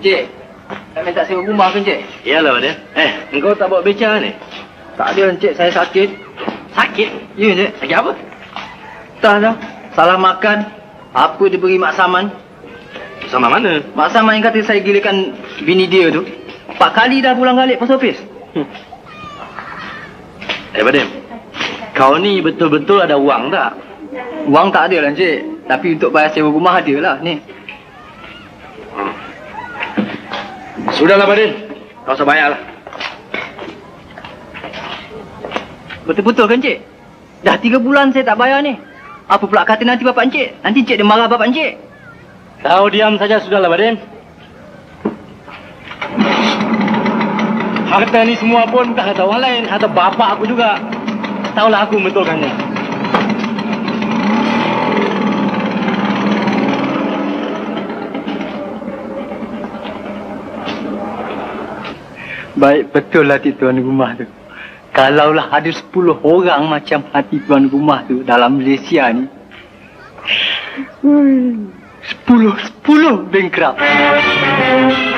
Encik, nak minta sewa rumah ke Encik? Iyalah, Badan. Eh, engkau tak bawa beca ni? Tak ada Encik, saya sakit. Sakit? Ya Encik. Sakit apa? Tak dah. Salah makan. Apa dia beri Mak Saman? Sama mana? Mak Saman yang kata saya gilakan bini dia tu. Empat kali dah pulang balik post office. Eh, Badan. Kau ni betul-betul ada wang tak? Wang tak ada lah Encik. Tapi untuk bayar sewa rumah ada lah ni. Sudahlah, Badan. Kau usah bayarlah. Betul-betul kan Encik? Dah tiga bulan saya tak bayar ni. Apa pula kata nanti bapak Encik? Nanti Encik dia marah bapak Encik. Kau diam saja sudahlah, Badan. Harta ni semua pun bukan harta orang lain. Harta bapa aku juga. Tahulah aku membetulkannya. Baik betul hati tuan rumah tu. Kalaulah ada 10 orang macam hati tuan rumah tu dalam Malaysia ni. 10 10 bankrupt.